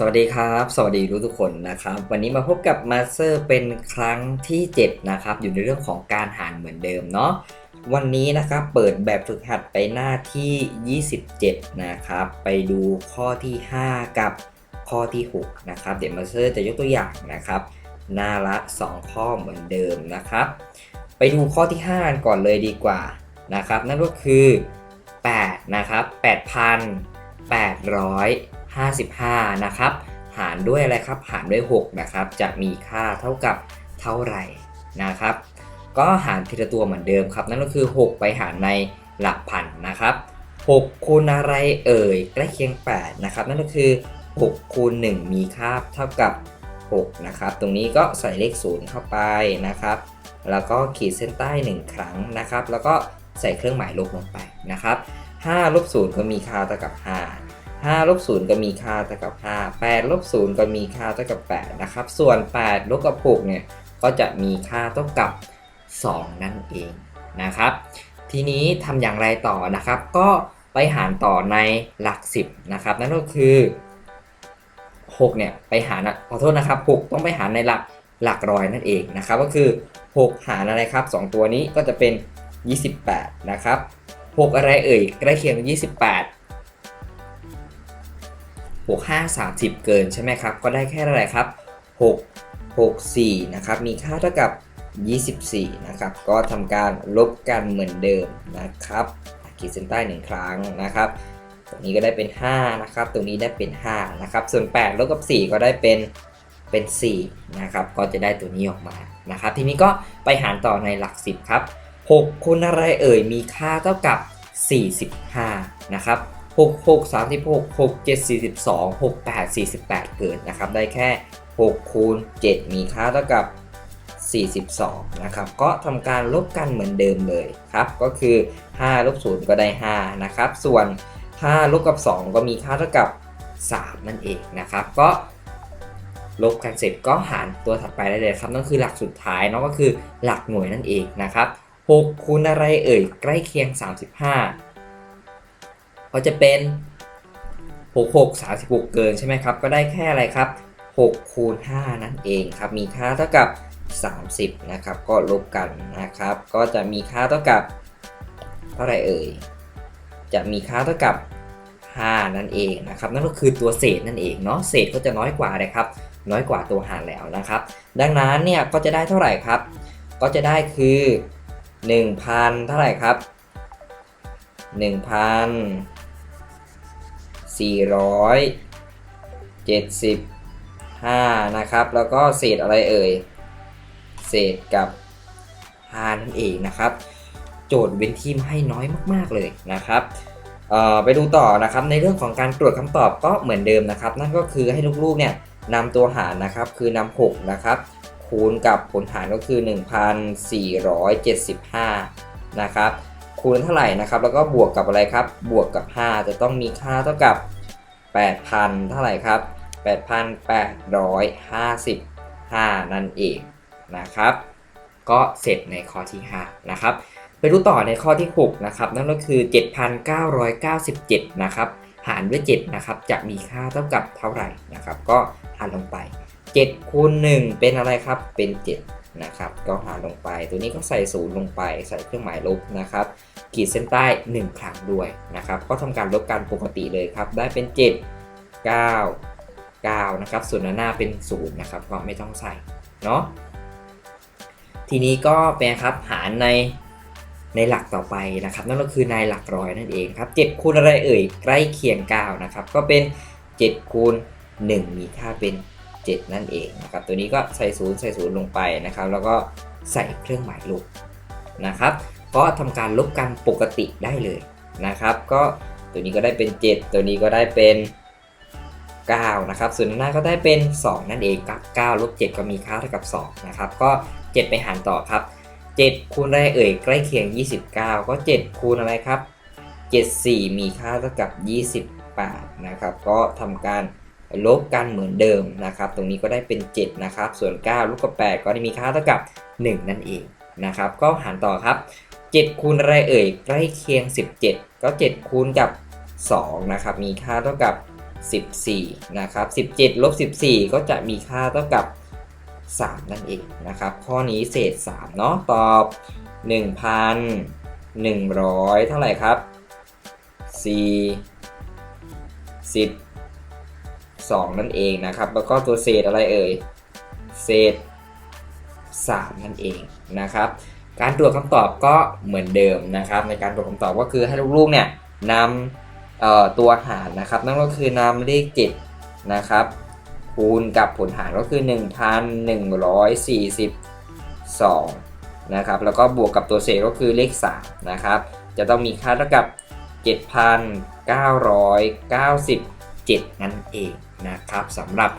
สวัสดีครับ สวัสดีทุกทุกคนนะครับ วันนี้มาพบกับมาสเตอร์เป็นครั้งที่ 7 นะครับ อยู่ในเรื่องของการหารเหมือนเดิมเนาะวันนี้นะครับเปิดแบบฝึกหัดไปหน้าที่ 27 นะครับ ไปดูข้อที่ 5 กับข้อที่ 6 นะครับ เดี๋ยวมาสเตอร์จะยกตัวอย่างนะครับหน้าละ 2 ข้อเหมือนเดิมนะครับ ไปดูข้อที่ 5กันก่อนเลยดีกว่านะครับ นั่นก็คือ 8 นะครับ 55 นะครับ หารด้วยอะไรครับ หารด้วย 6 นะครับ จะมีค่าเท่ากับเท่าไหร่นะครับ ก็หารทีละตัวเหมือนเดิมครับ นั่นก็คือ 6 ไปหารในหลักพันนะครับ 6คูณอะไรเอ่ยใกล้เคียง 8 นะครับ นั่นก็คือ 6คูณ1มีค่าเท่ากับ 6 นะครับ ตรงนี้ก็ใส่เลข 0 เข้าไปนะครับ แล้วก็ขีดเส้นใต้ 1 ครั้งนะครับ แล้วก็ใส่เครื่องหมายลบลงไปนะครับ5ลบ0ก็มีค่าเท่ากับ 5 5ลบ0ก็มีค่าเท่ากับ5 8ลบ0ก็มีค่าเท่ากับ8นะครับ ส่วน 8ลบกับ6เนี่ยก็จะมีค่าเท่ากับ 2 นั่นเองนะครับ ทีนี้ทำอย่างไรต่อนะครับ ก็ไปหารต่อในหลัก 10นะครับ นั่นก็คือ6เนี่ยไปหารขอโทษนะครับ6ต้องไปหารในหลักหลักร้อยนั่นเองนะครับ ก็คือ 6 หารอะไรครับ 2 ตัวนี้ก็จะเป็น 28 นะครับ 6 อะไรเอ่ยใกล้เคียง28 6 5 30 เกินใช่ไหมครับ ก็ได้แค่อะไรครับ 6 6 4 นะครับ มีค่าเท่ากับ 24 นะครับ ก็ทำการลบกันเหมือนเดิมนะครับ ขีดเส้นใต้ 1 ครั้งนะครับ ตรงนี้ก็ได้เป็น 5 นะครับ ตรงนี้ได้เป็น 5 นะครับ ส่วน 8 ลบกับ 4 ก็ได้เป็นเป็น 4 นะครับ ก็จะได้ตัวนี้ออกมา นะครับ ทีนี้ก็ไปหารต่อในหลัก 10 ครับ 6 คูณอะไรเอ่ย มีค่าเท่ากับ 45 นะครับ 6 6 36 6 7 42 6 8 48เกิดนะครับ ได้แค่6คูณ7มีค่าเท่ากับ42 นะครับ ก็ทำการลบกันเหมือนเดิมเลยครับ ก็คือ 5 ลบ 0 ก็ได้ 5 นะครับ ส่วน 5 ลบกับ 2 ก็มีค่าเท่ากับ 3 นั่นเองนะครับ ก็ลบกันเสร็จก็หารตัวถัดไปได้เลยครับ นั่นคือหลักสุดท้ายเนาะก็คือหลักหน่วยนั่นเองนะครับ 6 คูณอะไรเอ่ย ใกล้เคียง 35 ก็จะเป็น 6 6 36 เกินใช่ไหมครับ ก็ได้แค่อะไรครับ 6 คูณ 5 นั่นเองครับ มีค่าเท่ากับ 30 นะครับ ก็ลบกันนะครับ ก็จะมีค่าเท่ากับ เท่าไรเอ่ย จะมีค่าเท่ากับ 5 นั่นเองนะครับ นั่นก็คือตัวเศษนั่นเองเนาะ เศษก็จะน้อยกว่าเลยครับ น้อยกว่าตัวหารแล้วนะครับ ดังนั้นเนี่ยก็จะได้เท่าไหร่ครับ ก็จะได้คือ 1,000 เท่าไหร่ครับ 475 นะครับ แล้วก็เศษอะไรเอ่ย เศษกับ 5 นั่นเองนะครับ โจทย์เว้นทีมให้น้อยมาก ๆ เลยนะครับไปดูต่อนะครับในเรื่องของการตรวจคำตอบก็เหมือนเดิมนะครับ นั่นก็คือให้ลูกๆเนี่ยนำตัวหารนะครับคือนำ6นะครับคูณกับผลหารก็คือ 1,475 นะครับ คูณเท่าไหร่นะครับ แล้วก็บวกกับอะไรครับ บวกกับ 5 จะต้องมีค่าเท่ากับ 8,000 เท่าไหร่ครับ 8,855 นั่นเองนะครับ ก็เสร็จในข้อที่ 5 นะครับ ไปดูต่อในข้อที่ 6 นะครับ นั่นก็คือ 7,997 นะครับ หารด้วย 7 นะครับ จะมีค่าเท่ากับเท่าไหร่นะครับ ก็หารลงไป7คูณ1เป็นอะไรครับ เป็น 7 นะครับก็หารลงไป ตัวนี้ก็ใส่0ลงไป ใส่เครื่องหมายลบนะครับ ขีดเส้นใต้ 1 ครั้งด้วยนะครับ ก็ทำการลบกันปกติเลยครับ ได้เป็น 7 9 9นะครับ ส่วนหน้าเป็น0นะครับ ก็ไม่ต้องใส่เนาะ ทีนี้ก็เป็นครับหารในในหลักต่อไปนะครับ นั่นก็คือในหลักร้อยนั่นเองครับ 7 คูณอะไรเอ่ย ใกล้เคียง 9 นะครับ ก็เป็น 7 คูณ 1 มีค่าเป็น 7 นั่นเองนะครับตัวนี้ก็ใส่ศูนย์ใส่ศูนย์ลงไปนะครับ แล้วก็ใส่เครื่องหมายลบนะครับก็ทำการลบกันปกติได้เลยนะครับ ก็ตัวนี้ก็ได้เป็น 7 ตัวนี้ก็ได้เป็น9นะครับส่วนหน้าก็ได้เป็น 2 นั่นเองครับ9ลบ7ก็มีค่าเท่ากับ2นะครับก็ 7 ไปหารต่อครับ 7 คูณอะไรเอ่ยใกล้เคียง 29 ก็ 7 คูณอะไรครับ 74 มีค่าเท่ากับ 28 นะครับ ก็ทำการ ลบกันเหมือนเดิมนะครับ ตรงนี้ก็ได้เป็น 7 นะครับ ส่วน 9ลบกับ 8 ก็ได้มีค่าเท่ากับ 1 นั่นเองนะครับ ก็หารต่อครับ 7 คูณอะไรเอ่ยใกล้เคียง 17 ก็ 7 คูณกับ 2 นะครับ มีค่าเท่ากับ 14 นะครับ 17 ลบ 14 ก็จะมีค่าเท่ากับ 3 นั่นเองนะครับ ข้อนี้เศษ 3 เนาะ ตอบ 1,100 เท่าไหร่ครับ 4 10 2 นั่นเองนะครับ แล้วก็ตัวเศษอะไรเอ่ย เศษ 3 นั่นเองนะครับ การตรวจคำตอบก็เหมือนเดิมนะครับ ในการตรวจคำตอบก็คือให้ลูกๆเนี่ยนำตัวหารนะครับ นั่นก็คือนำเลข7นะครับคูณกับผลหารก็คือ 1,142 นะครับ แล้วก็บวกกับตัวเศษก็คือเลข 3 นะครับ จะต้องมีค่าเท่ากับ 7,997 นั่นเอง นะครับสำหรับ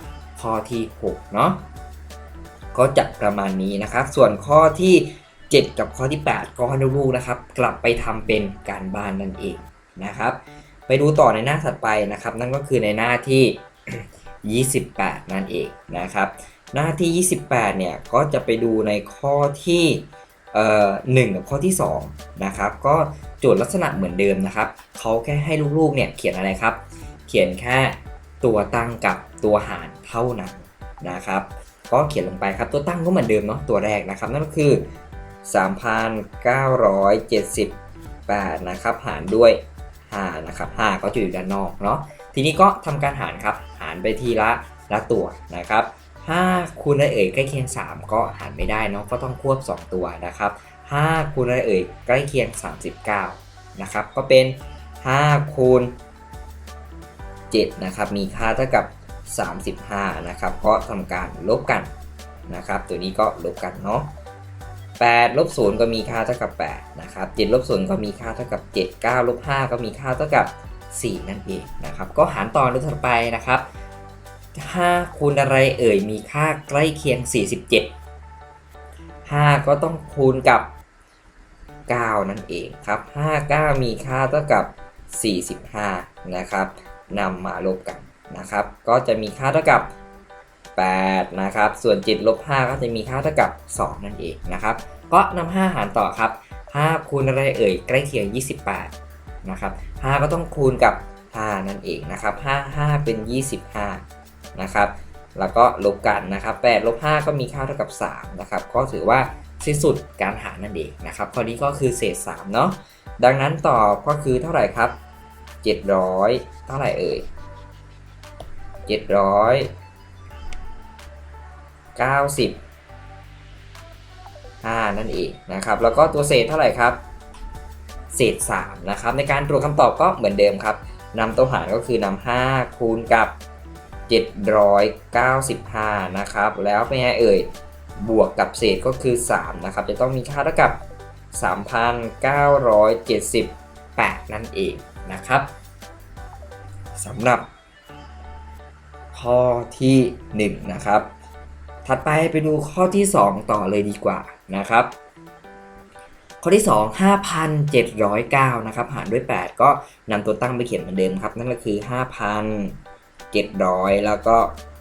ข้อที่6เนาะก็จะประมาณนี้นะครับ ส่วนข้อที่ 7 กับข้อที่ 8 ก็ให้ลูกๆนะครับ กลับไปทำเป็นการบ้านนั่นเองนะครับ ไปดูต่อในหน้าถัดไปนะครับ นั่นก็คือในหน้าที่ 28 นั่นเองนะครับ หน้าที่ 28 เนี่ยก็จะไปดูในข้อที่เอ่อ1กับข้อที่2นะครับก็โจทย์ลักษณะเหมือนเดิมนะครับเขาแค่ให้ลูกๆเนี่ยเขียนอะไรครับ เขียนแค่ ตัวตั้งกับตัวหารเท่านั้นนะครับ ก็เขียนลงไปครับตัวตั้งก็เหมือนเดิมเนาะตัวแรกนะครับ นั่นก็คือ 3,978นะครับหารด้วย5นะครับ5ก็จะอยู่ด้านนอกเนาะทีนี้ก็ทำการหารครับหารไปทีละละตัวนะครับ5คูณอะไรเอ่ยใกล้เคียง 3 ก็หารไม่ได้เนาะก็ต้องควบ 2 ตัวนะครับ5คูณอะไรเอ่ยใกล้เคียง 39นะครับก็เป็น5คูณ 7 นะครับ มีค่าเท่ากับ 35 นะครับ ก็ทำการลบกันนะครับ ตัวนี้ก็ลบกันเนาะ8ลบ0ก็มีค่าเท่ากับ 8 นะครับ7ลบ0ก็มีค่าเท่ากับ 7 9ลบ5ก็มีค่าเท่ากับ 4 นั่นเองนะครับ ก็หารต่อนถัดไปนะครับ5คูณอะไรเอ่ย มีค่าใกล้เคียง 47 5 ก็ต้องคูณกับ 9 นั่นเองครับ 5 9 มีค่าเท่ากับ 45 นะครับ นำมาลบกันนะครับ ก็จะมีค่าเท่ากับ8นะครับ ส่วน7ลบ5ก็จะมีค่าเท่ากับ 2 นั่นเองนะครับ ก็นำ5หารต่อครับ5คูณอะไรเอ่ยใกล้เคียง 28นะครับ5ก็ต้องคูณกับ 5 นั่นเองนะครับ5 5 เป็น 25นะครับแล้วก็ลบกันนะครับ8ลบ5ก็มีค่าเท่ากับ3นะครับก็ถือว่าสิ้นสุดการหารนั่นเองนะครับข้อนี้ก็คือเศษ3เนาะดังนั้นตอบก็คือเท่าไหร่ครับ 700เท่าไหร่เอ่ย700 90 5นั่นเองนะครับ แล้วก็ตัวเศษเท่าไหร่ครับ เศษ3นะครับ ในการตรวจคำตอบก็เหมือนเดิมครับนำตัวหารก็คือนำ5คูณกับ 795 นะครับ แล้วเป็นไงเอ่ย บวกกับเศษก็คือ 3 นะครับ จะต้องมีค่าเท่ากับ 3,978 นั่นเอง นะครับสำหรับ ข้อที่ 1 นะครับ ถัดไปไปดูข้อที่ 2 ต่อเลยดีกว่านะครับ ข้อที่ 2 5,709 นะครับ หารด้วย 8 ก็นำตัวตั้งไปเขียนเหมือนเดิมครับ นั่นก็คือ 5,700 แล้วก็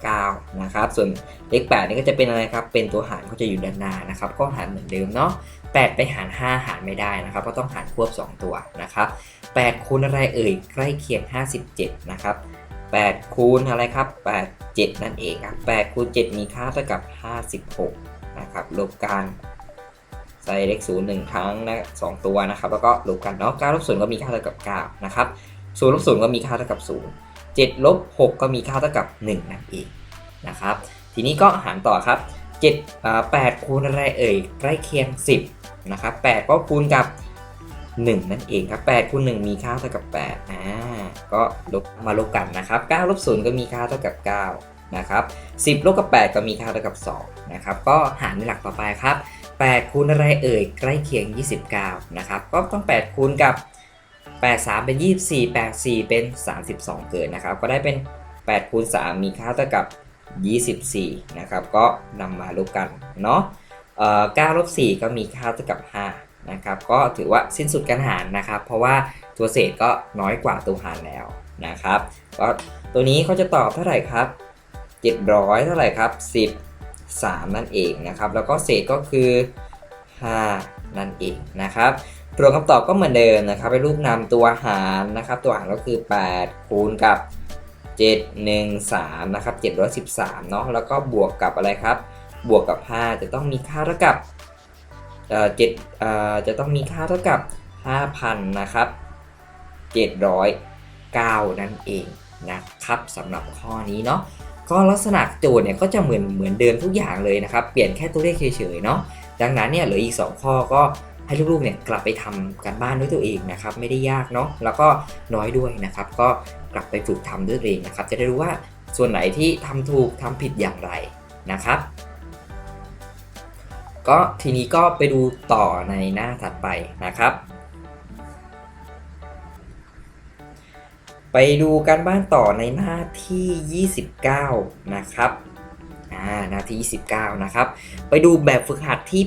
9 นะครับ ส่วนเลข8นี่ก็จะเป็นอะไรครับ เป็นตัวหารก็จะอยู่ด้านหน้านะครับ ก็หารเหมือนเดิมเนาะ8ไปหาร 5 หารไม่ได้นะครับ ก็ต้องหารควบ 2 ตัวนะครับ 8 คูณอะไรเอ่ยใกล้เคียง 57 นะครับ 8 คูณอะไรครับ 8 7 นั่นเองครับ8คูณ7 มีค่าเท่ากับ 56 นะครับลบกันใส่เลข0 1ครั้งนะ2ตัวนะครับ แล้วก็ลบกันเนาะ9ลบ0ก็มีค่าเท่ากับ9นะครับ0ลบ0ก็มีค่าเท่ากับ0 7ลบ6ก็มีค่าเท่ากับ1นั่นเองนะครับ ทีนี้ก็หารต่อครับ7 8คูณอะไรเอ่ยใกล้เคียง10นะครับ8ก็คูณกับ 1 นั่นเองครับ8คูณ1มีค่าเท่ากับ8อ่าก็ลบมาลบกันนะครับ9ลบ0ก็มีค่าเท่ากับ 9 นะครับ 10ลบกับ 8 ก็มีค่าเท่ากับ2นะครับก็หารในหลักต่อไปครับ8คูณอะไรเอ่ยใกล้เคียง 29 นะครับก็ต้อง 8 คูณกับ 8 3 เป็น 24 8 4 เป็น 32 เกิดนะครับ ก็ได้เป็น8คูณ3มีค่าเท่ากับ 24 นะครับ ก็นำมาลบกันเนาะเอ่อ9ลบ4ก็มีค่าเท่ากับ 5 นะครับก็ถือว่าสิ้นสุดการหารนะครับ เพราะว่าตัวเศษก็น้อยกว่าตัวหารแล้วนะครับก็ตัวนี้เขาจะตอบเท่าไหร่ครับ 700 เท่าไหร่ครับ10 3 นั่นเองนะครับแล้วก็เศษก็คือ 5 นั่นเองนะครับตรวจคำตอบก็เหมือนเดิมนะครับเป็นรูปนำตัวหารนะครับ ตัวหารก็คือ 8 คูณกับ 713นะครับ713เนาะแล้วก็บวกกับอะไรครับ บวกกับ 5 จะต้องมีค่าเท่ากับ เอ่อเจ็ดเอ่อจะต้องมีค่าเท่ากับ 5,000 นะครับ 709 นั่นเองนะครับสำหรับข้อนี้เนาะก็ลักษณะโจทย์เนี่ยก็จะเหมือนเหมือนเดิมทุกอย่างเลยนะครับ เปลี่ยนแค่ตัวเลขเฉยๆเนาะดังนั้นเนี่ยเหลืออีก 2 ข้อก็ให้ลูกๆเนี่ยกลับไปทำกันบ้านด้วยตัวเองนะครับ ไม่ได้ยากเนาะแล้วก็น้อยด้วยนะครับ ก็กลับไปฝึกทำด้วยตัวเองนะครับ จะได้รู้ว่าส่วนไหนที่ทำถูกทำผิดอย่างไรนะครับ ก็ทีนี้ก็ไปดูต่อในหน้าถัดไปนะครับ ไปดูการบ้านต่อในหน้าที่ 29 นะครับอ่าหน้าที่ 29 นะครับ ไปดูแบบฝึกหัดที่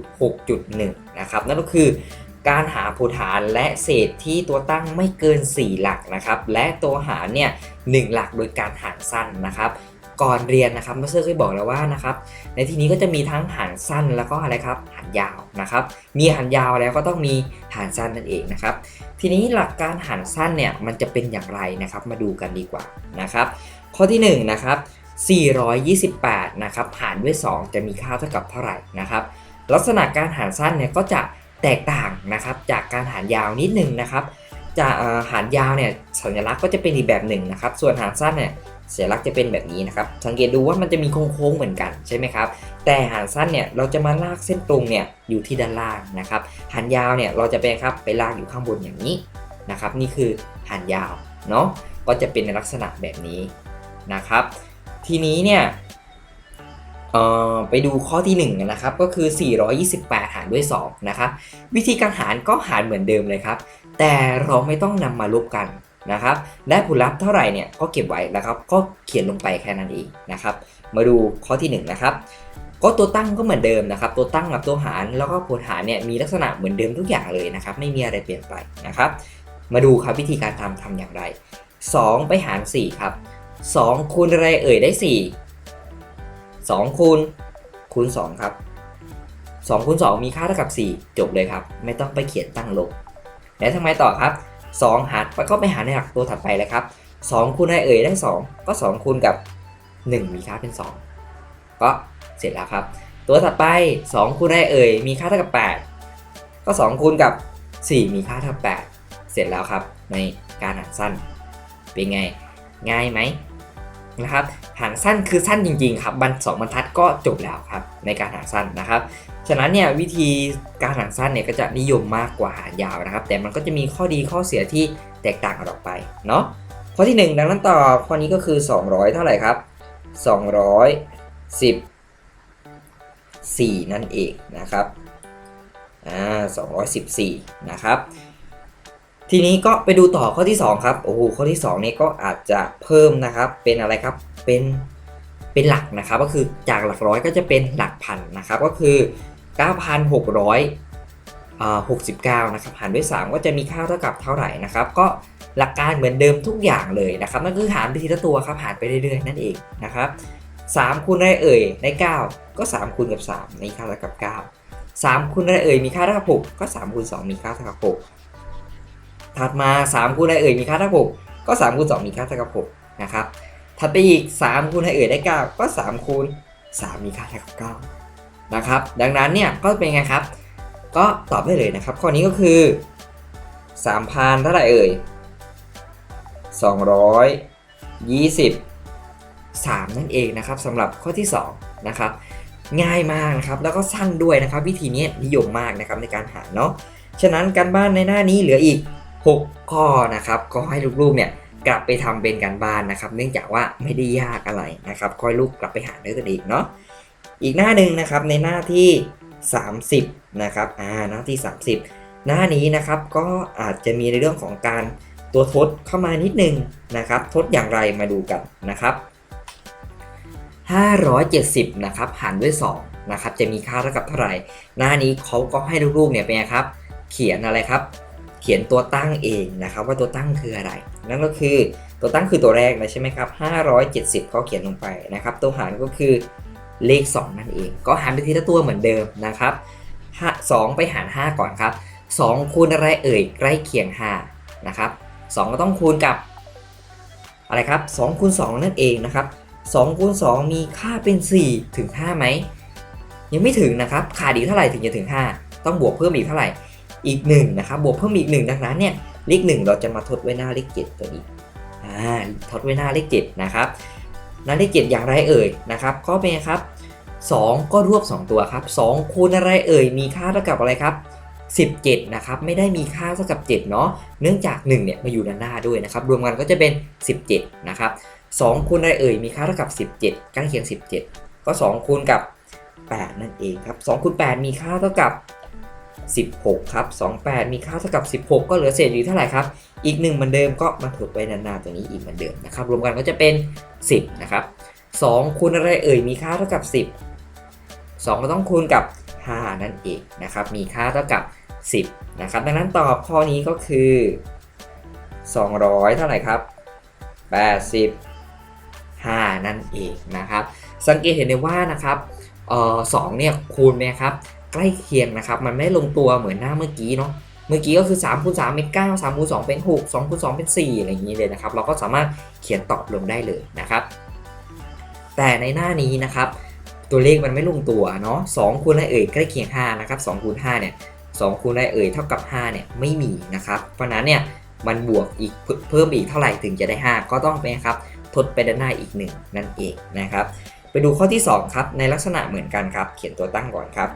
8.6.1 นะครับ นั่นก็คือการหาผูฐานและเศษที่ตัวตั้งไม่เกิน 4 หลักนะครับ และตัวหารเนี่ย1หลักโดยการหารสั้นนะครับ ก่อนเรียนนะครับมาสเตอร์เคยบอกแล้วว่านะครับในที่นี้ก็จะมีทั้งหารสั้นแล้วก็อะไรครับหารยาวนะครับ มีหารยาวแล้วก็ต้องมีหารสั้นนั่นเองนะครับ ทีนี้หลักการหารสั้นเนี่ยมันจะเป็นอย่างไรนะครับ มาดูกันดีกว่านะครับ ข้อที่ 1 นะครับ 428 นะครับหารด้วย 2 จะมีค่าเท่ากับเท่าไหร่นะครับ ลักษณะการหารสั้นเนี่ยก็จะแตกต่างนะครับจากการหารยาวนิดนึงนะครับจากหารยาวเนี่ยสัญลักษณ์ก็จะเป็นอีกแบบหนึ่งนะครับ ส่วนหารสั้นเนี่ย สัญลักษณ์จะเป็นแบบนี้นะครับ สังเกตดูว่ามันจะมีโค้งๆเหมือนกันใช่ไหมครับ แต่หารสั้นเนี่ยเราจะมาลากเส้นตรงเนี่ยอยู่ที่ด้านล่างนะครับ หารยาวเนี่ยเราจะไปครับไปลากอยู่ข้างบนอย่างนี้นะครับ นี่คือหารยาวเนาะ ก็จะเป็นในลักษณะแบบนี้นะครับ ทีนี้เนี่ยไปดูข้อที่ 1นงนะครับ ก็คือ 428 หารด้วย 2 นะครับ วิธีการหารก็หารเหมือนเดิมเลยครับ แต่เราไม่ต้องนำมาลบกัน นะครับ ได้ผลลัพธ์เท่าไหร่เนี่ยก็เก็บไว้นะครับ ก็เขียนลงไปแค่นั้นเองนะครับ มาดูข้อที่1นนะครับ ก็ตัวตั้งก็เหมือนเดิมนะครับ ตัวตั้งกับตัวหารแล้วก็ผลหารเนี่ยมีลักษณะเหมือนเดิมทุกอย่างเลยนะครับ ไม่มีอะไรเปลี่ยนไปนะครับ มาดูครับวิธีการทำทำอย่างไร 2 ไปหาร 4 ครับ 2 คูณอะไรเอ่ยได้ 4 2 คูณคูณ 2 ครับ2คูณ2มีค่าเท่ากับ 4 จบเลยครับ ไม่ต้องไปเขียนตั้งลบ แล้วทำไมต่อครับ 2 หารก็ไปหารในหลักตัวถัดไปเลยครับ2คูณให้เอ่ยได้2 ก็ 2 คูณกับ 1 มีค่าเป็น 2 ก็เสร็จแล้วครับ ตัวถัดไป 2คูณให้เอ่ยมีค่าเท่ากับ 8 ก็ 2 คูณกับ 4 มีค่าเท่ากับ 8 เสร็จแล้วครับ ในการหารสั้น เป็นไง ง่ายไหม นะครับ หารสั้นคือสั้นจริงๆครับบรรสองบรรทัดก็จบแล้วครับในการหารสั้นนะครับ ฉะนั้นเนี่ยวิธีการหารสั้นเนี่ยก็จะนิยมมากกว่าหารยาวนะครับ แต่มันก็จะมีข้อดีข้อเสียที่แตกต่างกันออกไปเนาะข้อที่ 1 ดังนั้นต่อข้อนี้ก็คือ 200 เท่าไหร่ครับ 214นั่นเองนะครับอ่า214 นะครับ ทีนี้ก็ไปดูต่อข้อที่ 2 ครับ โอ้โห ข้อที่ 2 นี่ก็อาจจะเพิ่มนะครับ เป็นอะไรครับ เป็น เป็นหลักนะครับ ก็คือจากหลักร้อยก็จะเป็นหลักพันนะครับ ก็คือ 9,600อ่า69 นะครับ หารด้วย 3 ก็จะมีค่าเท่ากับเท่าไหร่นะครับ ก็หลักการเหมือนเดิมทุกอย่างเลยนะครับ นั่นคือหารไปทีละตัวครับ หารไปเรื่อยๆ นั่นเองนะครับ 3คูณได้เอ่ยได้ 9 ก็ 3คูณกับ3มีค่าเท่ากับ 9 3คูณได้เอ่ยมีค่าเท่ากับ 6 ก็3คูณ2มีค่าเท่ากับ 6 ถัดมา 3 คูณอะไรเอ่ยมีค่าเท่ากับ6ก็3คูณ2มีค่าเท่ากับ6นะครับถัดไปอีก 3 คูณอะไรเอ่ยได้ 9 ก็ 3 คูณ 3 มีค่าเท่ากับ9นะครับดังนั้นเนี่ยก็เป็นไงครับ ก็ตอบได้เลยนะครับ ข้อนี้ก็คือ3,000เท่าไหร่เอ่ย220 3 นั่นเองนะครับสำหรับข้อที่ 2 นะครับ ง่ายมากนะครับแล้วก็สั้นด้วยนะครับ วิธีนี้นิยมมากนะครับในการหาเนาะฉะนั้นการบ้านในหน้านี้เหลืออีก 6 ข้อนะครับก็ให้ลูกๆเนี่ยกลับไปทำเป็นการบ้านนะครับ เนื่องจากว่าไม่ได้ยากอะไรนะครับค่อยลูกกลับไปหาด้วยตัวเองเนาะอีกหน้าหนึ่งนะครับในหน้าที่ 30นะครับอ่าหน้าที่ 30 หน้านี้นะครับก็อาจจะมีในเรื่องของการตัวทดเข้ามานิดนึงนะครับ ทดอย่างไรมาดูกันนะครับ 570นะครับหารด้วย2นะครับจะมีค่าเท่ากับเท่าไหร่ หน้านี้เขาก็ให้ลูกๆเนี่ยเป็นไงครับ เขียนอะไรครับ ขียนตัวตั้งเองนะครับว่าตัวตั้งคืออะไร นั่นก็คือตัวตั้งคือตัวแรกนะใช่ไหมครับ 570เขาเขียนลงไปนะครับ ตัวหารก็คือเลข 2 นั่นเอง ก็หารไปทีละตัวเหมือนเดิมนะครับ2ไปหาร 5 ก่อนครับ 2 คูณอะไรเอ่ยใกล้เคียง5นะครับ2ก็ต้องคูณกับอะไรครับ2คูณ2นั่นเองนะครับ2คูณ2มีค่าเป็น 4 ถึง5ไหมยังไม่ถึงนะครับขาดอีกเท่าไหร่ถึงจะถึง 5 ต้องบวกเพิ่มอีกเท่าไหร่ อีก1นะครับบวกเพิ่มอีก 1 ดังนั้นเนี่ยเลข1เราจะมาทดไว้หน้าเลข7ตัวนี้อ่าทดไว้หน้าเลข7นะครับหน้าเลข7อย่างไรเอ่ยนะครับก็เป็นครับ2 ก็รวบ 2 ตัวครับ 2 คูณอะไรเอ่ย มีค่าเท่ากับอะไรครับ 17 นะครับ ไม่ได้มีค่าเท่ากับ7เนาะ เนื่องจาก 1 เนี่ยมาอยู่ด้านหน้าด้วยนะครับ รวมกันก็จะเป็น 17 นะครับ 2 คูณอะไรเอ่ย มีค่าเท่ากับ 17ใกล้เคียง 17 ก็ 2 คูณกับ 8 นั่นเองครับ 2 คูณ 8 มีค่าเท่ากับ 16 ครับ 28 มีค่าเท่ากับ 16 ก็เหลือเศษอยู่เท่าไหร่ครับ อีก1เหมือนเดิมก็มาถดไว้นานๆตัวนี้อีกเหมือนเดิมนะครับ รวมกันก็จะเป็น 10 นะครับ 2คูณอะไรเอ่ย มีค่าเท่ากับ 10 2 ก็ต้องคูณกับ 5 นั่นเองนะครับ มีค่าเท่ากับ 10 นะครับ ดังนั้นตอบข้อนี้ก็คือ 200 เท่าไหร่ครับ 85 นั่นเองนะครับ สังเกตเห็นได้ว่านะครับเออสองเนี่ยคูณไหมครับ ใกล้เคียงนะครับ มันไม่ลงตัวเหมือนหน้าเมื่อกี้เนาะเมื่อกี้ก็คือ3คูณ3เป็น9 3คูณ2เป็น6 2คูณ2เป็น4อะไรอย่างนี้เลยนะครับ เราก็สามารถเขียนตอบลงได้เลยนะครับ แต่ในหน้านี้นะครับ ตัวเลขมันไม่ลงตัวเนาะ2คูณอะไรเอ่ยใกล้เคียง5นะครับ2คูณ5เนี่ย2คูณอะไรเอ่ยเท่ากับ5เนี่ยไม่มีนะครับ เพราะนั้นเนี่ยมันบวกอีกเพิ่มอีกเท่าไหร่ถึงจะได้ 5 ก็ต้องเป็นครับทดไปด้านหน้าอีก 1 นั่นเองนะครับ ไปดูข้อที่ 2 ครับ ในลักษณะเหมือนกันครับ เขียนตัวตั้งก่อนครับ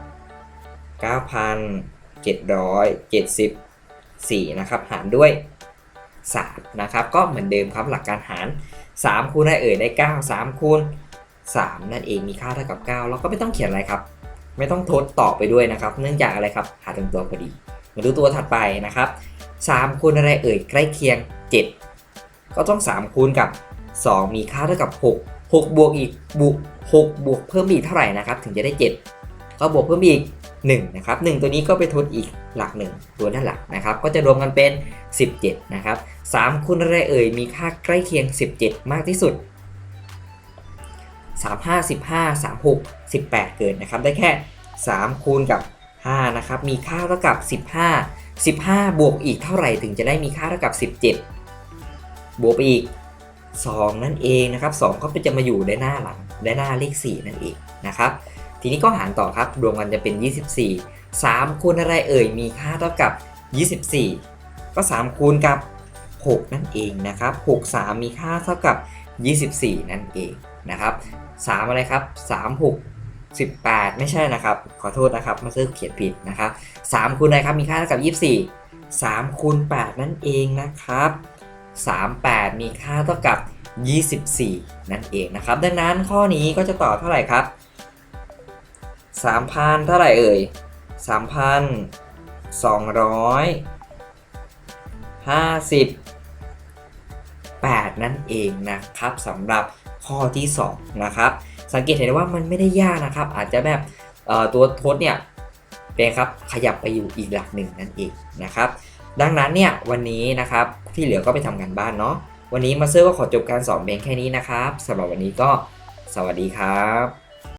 9,774 นะครับ หารด้วย 3 นะครับ ก็เหมือนเดิมครับหลักการหาร 3 คูณได้เอ่ยได้ 9 3 คูณ 3 นั่นเองมีค่าเท่ากับ 9 เราก็ไม่ต้องเขียนอะไรครับ ไม่ต้องทดต่อไปด้วยนะครับ เนื่องจากอะไรครับ หาตรงตัวพอดี มาดูตัวถัดไปนะครับ 3 คูณอะไรเอ่ยใกล้เคียง 7 ก็ต้อง 3 คูณกับ 2 มีค่าเท่ากับ 6 6 บวกอีกบวก6บวกเพิ่มอีกเท่าไหร่นะครับ ถึงจะได้ 7 ก็บวกเพิ่มอีก 1นะครับ1ตัวนี้ก็ไปทดอีกหลัก 1 ตัวด้านหลักนะครับก็จะรวมกันเป็น 17นะครับ3คูณอะไรเอ่ยมีค่าใกล้เคียง 17 มากที่สุด 35 15 36 18 เกินนะครับได้แค่ 3 คูณกับ5นะครับมีค่าเท่ากับ 15 15 บวกอีกเท่าไหร่ถึงจะได้มีค่าเท่ากับ 17 บวกไปอีก 2 นั่นเองนะครับ2ก็จะมาอยู่ได้หน้าหลังได้หน้าเลข 4 นั่นเองนะครับ ทีนี้ก็หารต่อครับ รวมกันจะเป็น 24 3คูณอะไรเอ่ย มีค่าเท่ากับ 24 ก็ 3 คูณกับ 6 นั่นเองนะครับ 6 3 มีค่าเท่ากับ 24 นั่นเองนะครับ 3 อะไรครับ 3 6 18 ไม่ใช่นะครับ ขอโทษนะครับ มาซื้อเขียนผิดนะครับ 3 คูณอะไรครับ มีค่าเท่ากับ 24 3 คูณ 8 นั่นเองนะครับ 38 มีค่าเท่ากับ 24 นั่นเองนะครับ ดังนั้นข้อนี้ก็จะตอบเท่าไหร่ครับ 3,000เท่าไหร่เอ่ย3,258นั่นเองนะครับสำหรับข้อที่2นะครับสังเกตเห็นได้ว่ามันไม่ได้ยากนะครับ อาจจะแบบตัวทดเนี่ยเป็นครับขยับไปอยู่อีกหลักหนึ่งนั่นเองนะครับ ดังนั้นเนี่ยวันนี้นะครับที่เหลือก็ไปทำกันบ้านเนาะวันนี้มาเซอร์ก็ขอจบการสอนเพียงแค่นี้นะครับสำหรับวันนี้ก็สวัสดีครับ